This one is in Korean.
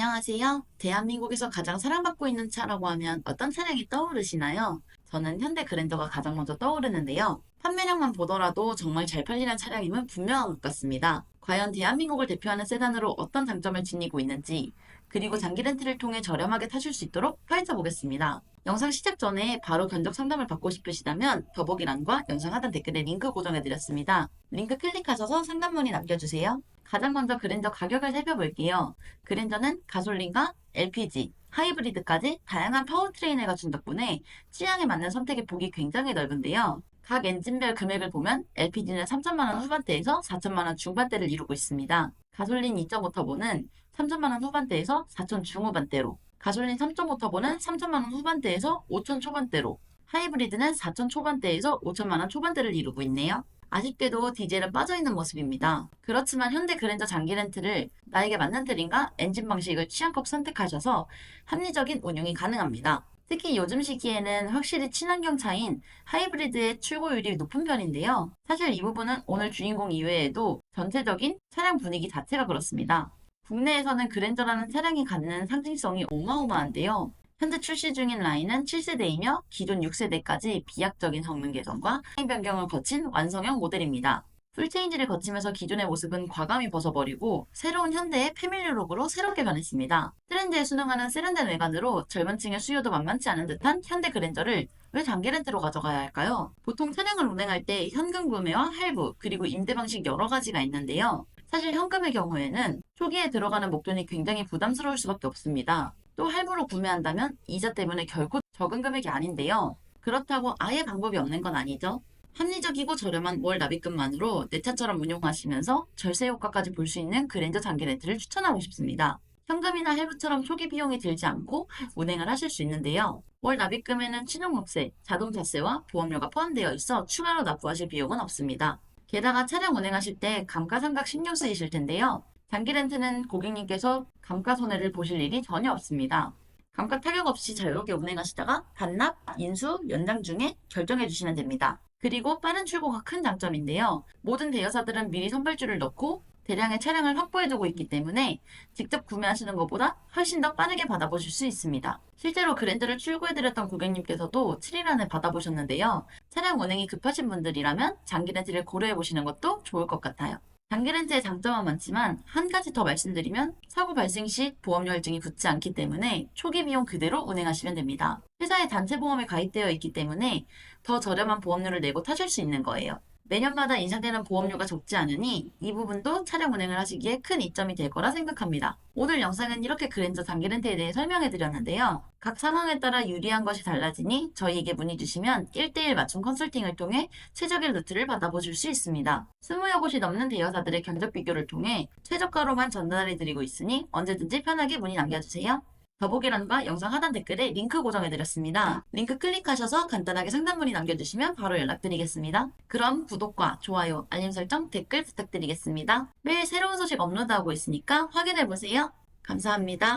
안녕하세요. 대한민국에서 가장 사랑받고 있는 차라고 하면 어떤 차량이 떠오르시나요? 저는 현대 그랜저가 가장 먼저 떠오르는데요. 판매량만 보더라도 정말 잘 팔리는 차량임은 분명한 것 같습니다. 과연 대한민국을 대표하는 세단으로 어떤 장점을 지니고 있는지, 그리고 장기 렌트를 통해 저렴하게 타실 수 있도록 파헤쳐 보겠습니다. 영상 시작 전에 바로 견적 상담을 받고 싶으시다면 더보기란과 영상 하단 댓글에 링크 고정해 드렸습니다. 링크 클릭하셔서 상담 문의 남겨주세요. 가장 먼저 그랜저 가격을 살펴볼게요. 그랜저는 가솔린과 LPG, 하이브리드까지 다양한 파워트레인을 갖춘 덕분에 취향에 맞는 선택의 폭이 굉장히 넓은데요. 각 엔진별 금액을 보면 LPG는 3천만원 후반대에서 4천만원 중반대를 이루고 있습니다. 가솔린 2.5 터보는 3천만원 후반대에서 4천 중후반대로, 가솔린 3.5 터보는 3천만원 후반대에서 5천 초반대로, 하이브리드는 4천 초반대에서 5천만 원 초반대를 이루고 있네요. 아쉽게도 디젤은 빠져있는 모습입니다. 그렇지만 현대 그랜저 장기 렌트를 나에게 맞는 트림과 엔진 방식을 취향껏 선택하셔서 합리적인 운용이 가능합니다. 특히 요즘 시기에는 확실히 친환경 차인 하이브리드의 출고율이 높은 편인데요. 사실 이 부분은 오늘 주인공 이외에도 전체적인 차량 분위기 자체가 그렇습니다. 국내에서는 그랜저라는 차량이 갖는 상징성이 어마어마한데요. 현재 출시 중인 라인은 7세대이며 기존 6세대까지 비약적인 성능 개선과 변경을 거친 완성형 모델입니다. 풀체인지를 거치면서 기존의 모습은 과감히 벗어버리고 새로운 현대의 패밀리룩으로 새롭게 변했습니다. 트렌드에 순응하는 세련된 외관으로 젊은 층의 수요도 만만치 않은 듯한 현대 그랜저를 왜 장기 렌트로 가져가야 할까요? 보통 차량을 운행할 때 현금 구매와 할부 그리고 임대 방식 여러 가지가 있는데요. 사실 현금의 경우에는 초기에 들어가는 목돈이 굉장히 부담스러울 수밖에 없습니다. 또 할부로 구매한다면 이자 때문에 결코 적은 금액이 아닌데요. 그렇다고 아예 방법이 없는 건 아니죠. 합리적이고 저렴한 월 납입금만으로 내 차처럼 운용하시면서 절세 효과까지 볼 수 있는 그랜저 장기 렌트를 추천하고 싶습니다. 현금이나 할부처럼 초기 비용이 들지 않고 운행을 하실 수 있는데요. 월 납입금에는 신용목세, 자동차세와 보험료가 포함되어 있어 추가로 납부하실 비용은 없습니다. 게다가 차량 운행하실 때 감가상각 신경 쓰이실 텐데요. 장기 렌트는 고객님께서 감가 손해를 보실 일이 전혀 없습니다. 감가 타격 없이 자유롭게 운행하시다가 반납, 인수, 연장 중에 결정해 주시면 됩니다. 그리고 빠른 출고가 큰 장점인데요. 모든 대여사들은 미리 선발주를 넣고 대량의 차량을 확보해두고 있기 때문에 직접 구매하시는 것보다 훨씬 더 빠르게 받아보실 수 있습니다. 실제로 그랜저를 출고해드렸던 고객님께서도 7일 안에 받아보셨는데요. 차량 운행이 급하신 분들이라면 장기 렌트를 고려해보시는 것도 좋을 것 같아요. 장기 렌트의 장점은 많지만 한 가지 더 말씀드리면 사고 발생 시 보험료 할증이 붙지 않기 때문에 초기 비용 그대로 운행하시면 됩니다. 회사의 단체 보험에 가입되어 있기 때문에 더 저렴한 보험료를 내고 타실 수 있는 거예요. 매년마다 인상되는 보험료가 적지 않으니 이 부분도 차량 운행을 하시기에 큰 이점이 될 거라 생각합니다. 오늘 영상은 이렇게 그랜저 장기 렌트에 대해 설명해 드렸는데요. 각 상황에 따라 유리한 것이 달라지니 저희에게 문의 주시면 1대1 맞춤 컨설팅을 통해 최적의 루트를 받아보실 수 있습니다. 20여 곳이 넘는 대여사들의 견적 비교를 통해 최저가로만 전달해 드리고 있으니 언제든지 편하게 문의 남겨주세요. 더보기란과 영상 하단 댓글에 링크 고정해드렸습니다. 링크 클릭하셔서 간단하게 상담 문의 남겨주시면 바로 연락드리겠습니다. 그럼 구독과 좋아요, 알림 설정, 댓글 부탁드리겠습니다. 매일 새로운 소식 업로드하고 있으니까 확인해보세요. 감사합니다.